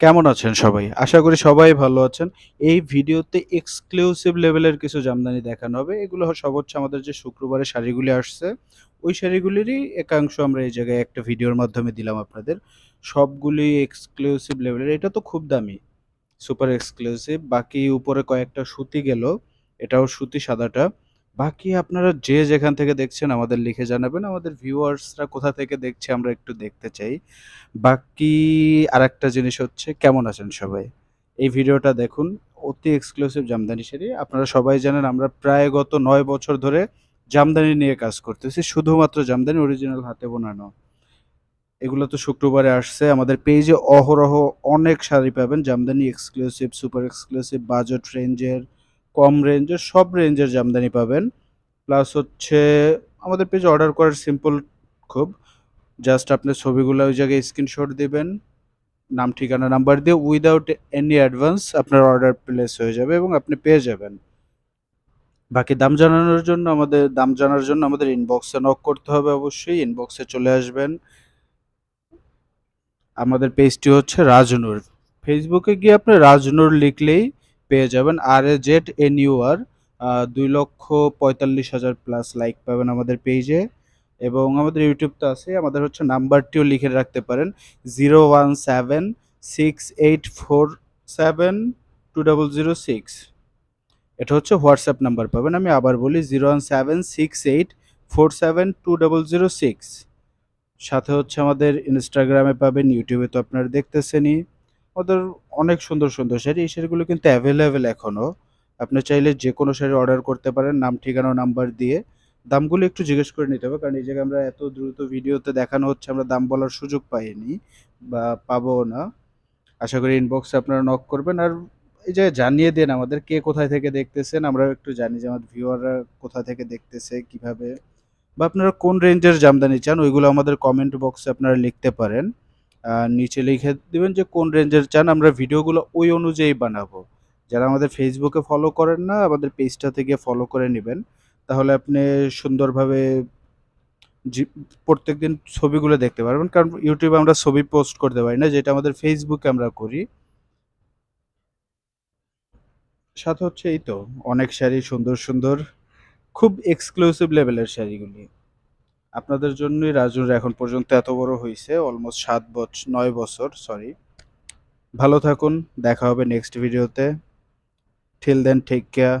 কেমন আছেন সবাই? আশা করি সবাই ভালো আছেন। এই ভিডিওতে এক্সক্লুসিভ লেভেলের কিছু জামদানি দেখানো হবে। এগুলো হচ্ছে আমাদের যে শুক্রবারে শাড়িগুলি আসছে, ওই শাড়িগুলিরই একাংশ আমরা এই জায়গায় একটা ভিডিওর মাধ্যমে দিলাম আপনাদের। সবগুলি এক্সক্লুসিভ লেভেলের। এটা তো খুব দামি। Super exclusive. বাকি উপরে কয়েকটা সুতি গেল। এটাও সুতি সাদাটা। বাকি আপনারা যে যেখান থেকে দেখছেন আমাদের লিখে জানাবেন। আমাদের ভিউয়ার্সরা কোথা থেকে দেখছে আমরা একটু দেখতে চাই। বাকি আরেকটা জিনিস হচ্ছে কেমন আছেন সবাই? এই ভিডিওটা দেখুন। অতি এক্সক্লুসিভ জামদানি শাড়ি। আপনারা সবাই জানেন আমরা প্রায় গত নয় বছর ধরে জামদানি নিয়ে কাজ করতেছি। শুধুমাত্র জামদানি অরিজিনাল হাতে বোনানো। এগুলো তো শুক্রবারে আসছে। আমাদের পেজে অহরহ অনেক শাড়ি পাবেন। Jamdani exclusive, super exclusive, budget রেঞ্জের, কম রেঞ্জের সব রেঞ্জের জামদানি পাবেন। প্লাস হচ্ছে আমাদের পেজে অর্ডার করার সিম্পল খুব। জাস্ট আপনার ছবিগুলো ওই জায়গায় স্ক্রিনশট দেবেন নাম, ঠিকানা, নাম্বার দিয়ে উইদাউট এনি অ্যাডভান্স আপনার অর্ডার প্লেস হয়ে যাবে এবং আপনি পেয়ে যাবেন। বাকি দাম জানানোর জন্য আমাদের দাম জানার জন্য আমাদের ইনবক্সে নক করতে হবে অবশ্যই। ইনবক্সে চলে আসবেন। আমাদের পেজটি হচ্ছে রাজনুর ফেসবুকে গিয়ে আপনি রাজনুর লিখলেই পেয়ে যাবেন। আর-এ-জেড-এন-ইউ-আর আ ২,৪৫,০০০ প্লাস লাইক পাবেন আমাদের পেজে এবং আমাদের ইউটিউব তো আছেই। আমাদের হচ্ছে নাম্বারটিও লিখে রাখতে পারেন 01768472006 এটা হচ্ছে হোয়াটসঅ্যাপ নাম্বার পাবেন। আমি আবার বলি 01768472006 সাথে হচ্ছে আমাদের ইনস্টাগ্রামে পাবেন, ইউটিউবে তো আপনারা দেখতেছেনই। ওদের অনেক সুন্দর, সুন্দর শাড়ি। এই শাড়িগুলো কিন্তু অ্যাভেলেবেল এখনও আপনি চাইলে যে কোনো শাড়ি অর্ডার করতে পারেন নাম, ঠিকানা, নাম্বার দিয়ে। দামগুলো একটু জিজ্ঞেস করে নিতে হবে। কারণ এই জায়গায় আমরা এত দ্রুত ভিডিওতে দেখানো হচ্ছে আমরা দাম বলার সুযোগ পাইনি বা পাবো না। আশা করি ইনবক্সে আপনারা নক করবেন। আর এই জায়গায় জানিয়ে দেন আমাদের কে কোথায় থেকে দেখতেছেন। আমরাও একটু জানি যে আমাদের ভিউয়াররা কোথা থেকে দেখতেছে, কীভাবে বা আপনারা কোন রেঞ্জের জামদানি চান ওইগুলো আমাদের কমেন্ট বক্সে আপনারা লিখতে পারেন। নিচে লিখে দেবেন যে কোন রেঞ্জের চান আমরা ভিডিওগুলো ওই অনুযায়ী বানাবো। যারা আমাদের ফেসবুকে ফলো করেন না আমাদের পেজটা থেকে ফলো করে নেবেন তাহলে আপনি সুন্দরভাবে জি প্রত্যেকদিন ছবিগুলো দেখতে পারবেন। কারণ ইউটিউবে আমরা ছবি পোস্ট করতে পারি না যেটা আমাদের ফেসবুকে আমরা করি। সাথে হচ্ছে এই তো অনেক শাড়ি সুন্দর, সুন্দর খুব এক্সক্লুসিভ লেভেলের শাড়িগুলি। আপনাদের জন্যই রাজুর এখন পর্যন্ত এত বড় হয়েছে অলমোস্ট সাত বছর নয় বছর সরি। ভালো থাকুন। দেখা হবে নেক্সট ভিডিওতে। Till then take care.